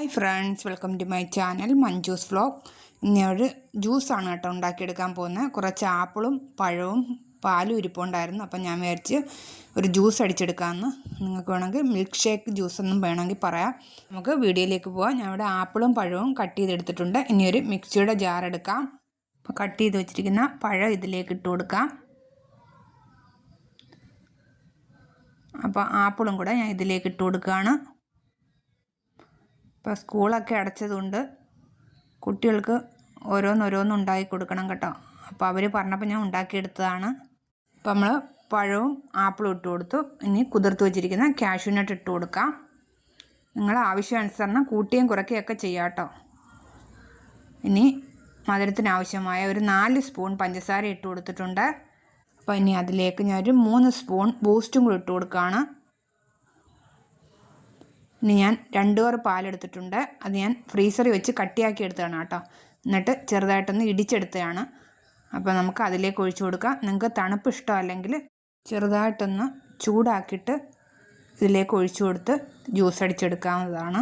Hi friends welcome to my channel Manju's vlog ഇങ്ങനൊരു ജ്യൂസാണ് കേട്ടോ ഉണ്ടാക്കിയെടുക്കാൻ പോകുന്നത്. കുറച്ച് ആപ്പിളും പഴവും പാലും ഇരിപ്പുണ്ടായിരുന്നു. അപ്പം ഞാൻ വിചാരിച്ച് ഒരു ജ്യൂസ് അടിച്ചെടുക്കാമെന്ന് നിങ്ങൾക്ക് വേണമെങ്കിൽ മിൽക്ക് ഷേക്ക് ജ്യൂസ് ഒന്നും വേണമെങ്കിൽ പറയാം. നമുക്ക് വീഡിയോയിലേക്ക് പോവാം. ഞാൻ ഇവിടെ ആപ്പിളും പഴവും കട്ട് ചെയ്തെടുത്തിട്ടുണ്ട്. ഇനി ഒരു മിക്സിയുടെ ജാർ എടുക്കാം. അപ്പോൾ കട്ട് ചെയ്ത് വെച്ചിരിക്കുന്ന പഴം ഇതിലേക്ക് ഇട്ട് കൊടുക്കാം. അപ്പോൾ ആപ്പിളും കൂടെ ഞാൻ ഇതിലേക്ക് ഇട്ട് കൊടുക്കുകയാണ്. ഇപ്പോൾ സ്കൂളൊക്കെ അടച്ചതുകൊണ്ട് കുട്ടികൾക്ക് ഓരോന്നോരോന്ന് ഉണ്ടാക്കി കൊടുക്കണം കേട്ടോ. അപ്പോൾ അവർ പറഞ്ഞപ്പോൾ ഞാൻ ഉണ്ടാക്കിയെടുത്തതാണ്. അപ്പോൾ നമ്മൾ പഴവും ആപ്പിളും ഇട്ട് കൊടുത്തു. ഇനി കുതിർത്ത് വെച്ചിരിക്കുന്ന കാഷ്യൂനട്ട് ഇട്ട് കൊടുക്കാം. നിങ്ങൾ ആവശ്യാനുസരണം കൂട്ടിയും കുറയ്ക്കുകയൊക്കെ ചെയ്യാം കേട്ടോ. ഇനി മധുരത്തിന് ആവശ്യമായ ഒരു നാല് സ്പൂൺ പഞ്ചസാര ഇട്ട് കൊടുത്തിട്ടുണ്ട്. അപ്പോൾ ഇനി അതിലേക്ക് ഞാനൊരു മൂന്ന് സ്പൂൺ ബൂസ്റ്റും കൂടി ഇട്ട് കൊടുക്കുകയാണ്. ഇനി ഞാൻ രണ്ട് കവർ പാലെടുത്തിട്ടുണ്ട്. അത് ഞാൻ ഫ്രീസറിൽ വെച്ച് കട്ടിയാക്കി എടുത്തതാണ് കേട്ടോ. എന്നിട്ട് ചെറുതായിട്ടൊന്ന് ഇടിച്ചെടുത്തതാണ്. അപ്പോൾ നമുക്ക് അതിലേക്ക് ഒഴിച്ചു കൊടുക്കാം. നിങ്ങൾക്ക് തണുപ്പ് ഇഷ്ടമല്ലെങ്കിൽ ചെറുതായിട്ടൊന്ന് ചൂടാക്കിയിട്ട് ഇതിലേക്ക് ഒഴിച്ചു കൊടുത്ത് ജ്യൂസ് അടിച്ചെടുക്കാവുന്നതാണ്.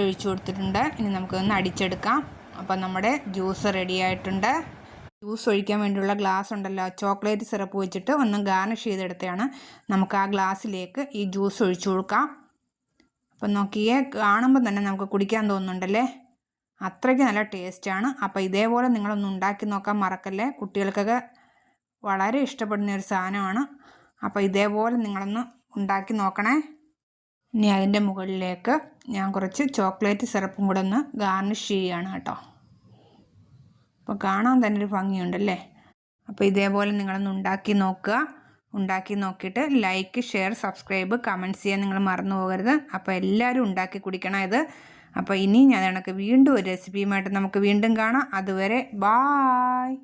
ഒഴിച്ചു കൊടുത്തിട്ടുണ്ട്. ഇനി നമുക്കൊന്ന് അടിച്ചെടുക്കാം. അപ്പം നമ്മുടെ ജ്യൂസ് റെഡി ആയിട്ടുണ്ട്. ജ്യൂസ് ഒഴിക്കാൻ വേണ്ടിയുള്ള ഗ്ലാസ് ഉണ്ടല്ലോ. ചോക്ലേറ്റ് സിറപ്പ് വെച്ചിട്ട് ഒന്ന് ഗാർണിഷ് ചെയ്തെടുത്തതാണ് നമുക്ക് ആ ഗ്ലാസ്സിലേക്ക് ഈ ജ്യൂസ് ഒഴിച്ചു കൊടുക്കാം. അപ്പം നോക്കിയേ കാണുമ്പോൾ തന്നെ നമുക്ക് കുടിക്കാൻ തോന്നുന്നുണ്ടല്ലേ? അത്രയ്ക്ക് നല്ല ടേസ്റ്റാണ് അപ്പോൾ ഇതേപോലെ നിങ്ങളൊന്ന് ഉണ്ടാക്കി നോക്കാൻ മറക്കല്ലേ? കുട്ടികൾക്കൊക്കെ വളരെ ഇഷ്ടപ്പെടുന്ന ഒരു സാധനമാണ്. അപ്പോൾ ഇതേപോലെ നിങ്ങളൊന്ന് ഉണ്ടാക്കി നോക്കണേ. ഇനി അതിന്റെ മുകളിലേക്ക് ഞാൻ കുറച്ച് ചോക്ലേറ്റ് സിറപ്പും കൂടെ ഒന്ന് ഗാർണിഷ് ചെയ്യുകയാണ് കേട്ടോ. അപ്പോൾ കാണാൻ തന്നെ ഒരു ഭംഗിയുണ്ടല്ലേ? അപ്പോൾ ഇതേപോലെ നിങ്ങളൊന്ന് ഉണ്ടാക്കി നോക്കുക. ഉണ്ടാക്കി നോക്കിയിട്ട് ലൈക്ക് ഷെയർ സബ്സ്ക്രൈബ് കമന്റ്സ് ചെയ്യാൻ നിങ്ങൾ മറന്നു പോകരുത്. അപ്പോൾ എല്ലാവരും ഉണ്ടാക്കി കുടിക്കണം ഇത്. അപ്പോൾ ഇനി ഞാൻ കണക്ക് വീണ്ടും ഒരു റെസിപ്പിയുമായിട്ട് നമുക്ക് വീണ്ടും കാണാം. അതുവരെ ബായ്